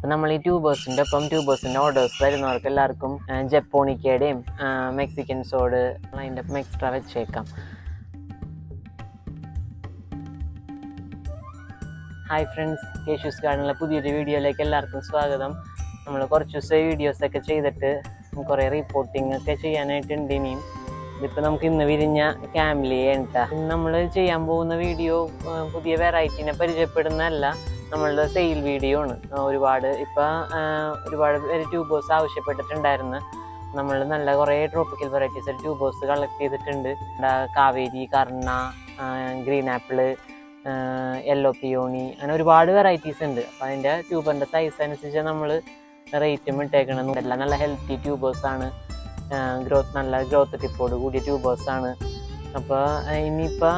അപ്പം നമ്മൾ ഈ ട്യൂബേഴ്സിന്റെ ഒപ്പം ട്യൂബേഴ്സിന്റെ ഓർഡേഴ്സ് വരുന്നവർക്ക് എല്ലാവർക്കും ജപ്പോണിക്കയുടെയും മെക്സിക്കൻ സോഡ് അതിന്റെ ഒപ്പം എക്സ്ട്രാ വെച്ചേക്കാം. ഹായ് ഫ്രണ്ട്സ് കേശൂസ് ഗാർഡനിലെ പുതിയൊരു വീഡിയോയിലേക്ക് എല്ലാവർക്കും സ്വാഗതം. നമ്മൾ കുറച്ച് ദിവസം വീഡിയോസൊക്കെ ചെയ്തിട്ട് കുറേ റിപ്പോർട്ടിംഗ് ഒക്കെ ചെയ്യാനായിട്ടുണ്ട് ഇനിയും. ഇതിപ്പോൾ നമുക്ക് ഇന്ന് വിരിഞ്ഞ ക്യാമ്പിലി ഉണ്ടാ നമ്മൾ ചെയ്യാൻ പോകുന്ന വീഡിയോ പുതിയ വെറൈറ്റീനെ പരിചയപ്പെടുന്നതല്ല. നമ്മളുടെ സെയിൽ വീഡിയോ ആണ്. ഒരുപാട് ഇപ്പം ഒരുപാട് പേര് ട്യൂബേഴ്സ് ആവശ്യപ്പെട്ടിട്ടുണ്ടായിരുന്നു. നമ്മൾ നല്ല കുറേ ട്രോപ്പിക്കൽ വെറൈറ്റീസ് ട്യൂബേഴ്സ് കളക്ട് ചെയ്തിട്ടുണ്ട്. കാവേരി കർണ ഗ്രീൻ ആപ്പിൾ യെല്ലോ പിയോണി അങ്ങനെ ഒരുപാട് വെറൈറ്റീസ് ഉണ്ട്. അപ്പം അതിന്റെ ട്യൂബറിന്റെ സൈസ് അനുസരിച്ച് നമ്മൾ റേറ്റും ഇട്ടേക്കണം. എല്ലാം നല്ല ഹെൽത്തി ട്യൂബേഴ്സ് ആണ്. ഗ്രോത്ത് നല്ല ഗ്രോത്ത് ടിപ്പോട് കൂടിയ ട്യൂബേഴ്സ് ആണ്. അപ്പോൾ ഇനിയിപ്പോൾ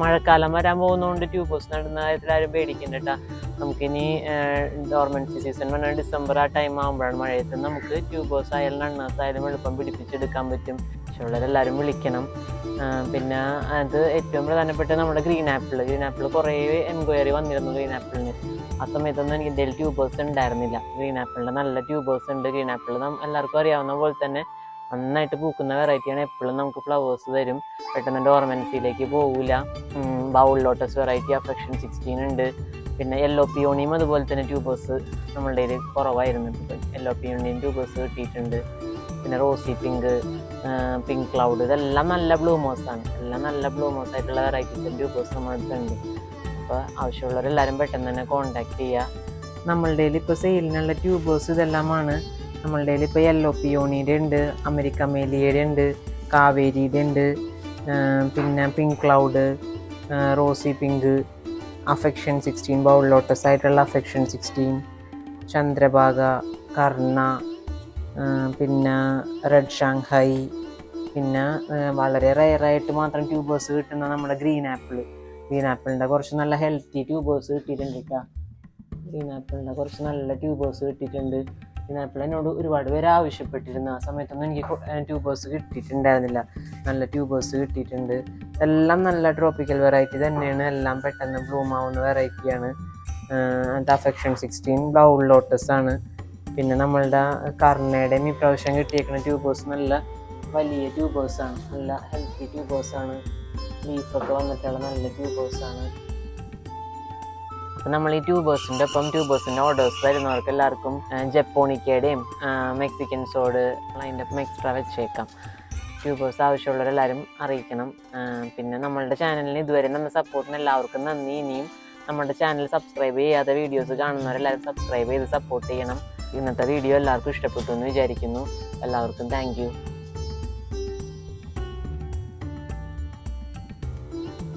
മഴക്കാലം വരാൻ പോകുന്നതുകൊണ്ട് ട്യൂബേഴ്സ് നടുന്ന കാര്യത്തിൽ ആരും കേട്ടോ നമുക്കിനി ഡോർമെൻസി സീസൺ പറഞ്ഞാൽ ഡിസംബർ ആ ടൈം ആകുമ്പോഴാണ് മഴയത്ത് നമുക്ക് ട്യൂബോസ് ആയാലും നണ്ണാസ് ആയാലും എളുപ്പം പിടിപ്പിച്ചെടുക്കാൻ പറ്റും. പക്ഷേ വിളിക്കണം. പിന്നെ അത് ഏറ്റവും പ്രധാനപ്പെട്ട നമ്മുടെ ഗ്രീൻ ആപ്പിൾ ഗ്രീൻ ആപ്പിൾ കുറേ എൻക്വയറി വന്നിരുന്നു ഗ്രീൻ ആപ്പിളിന് ആ സമയത്തൊന്നും എനിക്ക് ഇതിൽ ട്യൂബേഴ്സ് ഉണ്ടായിരുന്നില്ല. ഗ്രീൻ ആപ്പിളിന്റെ നല്ല ട്യൂബേഴ്സ് ഉണ്ട്. ഗ്രീൻ ആപ്പിൾ എല്ലാവർക്കും അറിയാവുന്ന പോലെ തന്നെ നന്നായിട്ട് പൂക്കുന്ന വെറൈറ്റിയാണ് എപ്പോഴും നമുക്ക് ഫ്ലവേഴ്സ് തരും. പെട്ടെന്ന് ഡോർമെൻസിയിലേക്ക് പോകില്ല bowl lotus variety affection sixteen ഉണ്ട്. പിന്നെ യെല്ലോ പിയോണിയും അതുപോലെ തന്നെ ട്യൂബേഴ്സ് നമ്മളുടെ കയ്യിൽ കുറവായിരുന്നു. യെല്ലോ പിയോണിയും ട്യൂബേഴ്സ് കിട്ടിയിട്ടുണ്ട്. പിന്നെ റോസി പിങ്ക് പിങ്ക് ക്ലൗഡ് ഇതെല്ലാം നല്ല ബ്ലൂമോസാണ് എല്ലാം നല്ല ബ്ലൂമോസ് ആയിട്ടുള്ള വെറൈറ്റീസ് ട്യൂബേഴ്സ് നമ്മുടെ ഉണ്ട് അപ്പോൾ ആവശ്യമുള്ളവരെല്ലാവരും പെട്ടെന്ന് തന്നെ കോൺടാക്ട് ചെയ്യുക നമ്മളുടെ ഇപ്പോൾ സെയിലിനുള്ള ട്യൂബേഴ്സ് ഇതെല്ലാമാണ്. നമ്മളുടെ ഇപ്പോൾ യെല്ലോ പിയോണിയുടെ ഉണ്ട് അമേരിക്ക മേലിയുടെ ഉണ്ട് കാവേരിയുടെ ഉണ്ട് പിന്നെ pink cloud rosy pink affection sixteen bowl lotus ആയിട്ടുള്ള അഫെക്ഷൻ സിക്സ്റ്റീൻ ചന്ദ്രഭാഗ കർണ പിന്നെ റെഡ് ഷാങ്ഹായി പിന്നെ വളരെ റയറായിട്ട് മാത്രം ട്യൂബേഴ്സ് കിട്ടുന്ന നമ്മുടെ ഗ്രീൻ ആപ്പിൾ ഗ്രീൻ ആപ്പിളിന്റെ കുറച്ച് നല്ല ഹെൽത്തി ട്യൂബേഴ്സ് കിട്ടിയിട്ടുണ്ട് കേട്ടോ ഗ്രീൻ ആപ്പിളിന്റെ കുറച്ച് നല്ല ട്യൂബേഴ്സ് കിട്ടിയിട്ടുണ്ട്. ഗ്രീൻ ആപ്പിൾ എന്നോട് ഒരുപാട് പേര് ആവശ്യപ്പെട്ടിരുന്നു. ആ സമയത്തൊന്നും എനിക്ക് ട്യൂബേഴ്സ് കിട്ടിയിട്ടുണ്ടായിരുന്നില്ല. നല്ല ട്യൂബേഴ്സ് കിട്ടിയിട്ടുണ്ട്. എല്ലാം നല്ല ട്രോപ്പിക്കൽ വെറൈറ്റി തന്നെയാണ്. എല്ലാം പെട്ടെന്ന് ബ്ലൂം ആവുന്ന വെറൈറ്റിയാണ് അത് അഫെക്ഷൻ സിക്സ്റ്റീൻ ബ്ലൗ ലോട്ടസ് ആണ്. പിന്നെ നമ്മളുടെ കർണയുടെയും ഇപ്രാവശ്യം പ്രാവശ്യം കിട്ടിയേക്കുന്ന ട്യൂബേഴ്സ് നല്ല വലിയ ട്യൂബേഴ്സ് ആണ്. നല്ല ഹെൽത്തി ട്യൂബേഴ്സ് ആണ്. ലീഫൊക്കെ വന്നിട്ടുള്ള നല്ല ട്യൂബേഴ്സ് ആണ്. അപ്പം നമ്മൾ ഈ ട്യൂബേഴ്സിന്റെ ഒപ്പം ട്യൂബേഴ്സിന്റെ ഓർഡേഴ്സ് വരുന്നവർക്ക് എല്ലാവർക്കും ജപ്പോണിക്കയുടെയും മെക്സിക്കൻ സോഡ് അതിന്റെ ഒപ്പം എക്സ്ട്രാ വെച്ചേക്കാം. ട്യൂബേഴ്സ് ആവശ്യമുള്ളവരെല്ലാവരും അറിയിക്കണം. പിന്നെ നമ്മളുടെ ചാനലിന് ഇതുവരെ നമ്മുടെ സപ്പോർട്ടിന് എല്ലാവർക്കും നന്ദി. ഇനിയും നമ്മുടെ ചാനൽ സബ്സ്ക്രൈബ് ചെയ്യാതെ വീഡിയോസ് കാണുന്നവരെല്ലാവരും സബ്സ്ക്രൈബ് ചെയ്ത് സപ്പോർട്ട് ചെയ്യണം. ഇന്നത്തെ വീഡിയോ എല്ലാവർക്കും ഇഷ്ടപ്പെട്ടു എന്ന് വിചാരിക്കുന്നു. എല്ലാവർക്കും താങ്ക്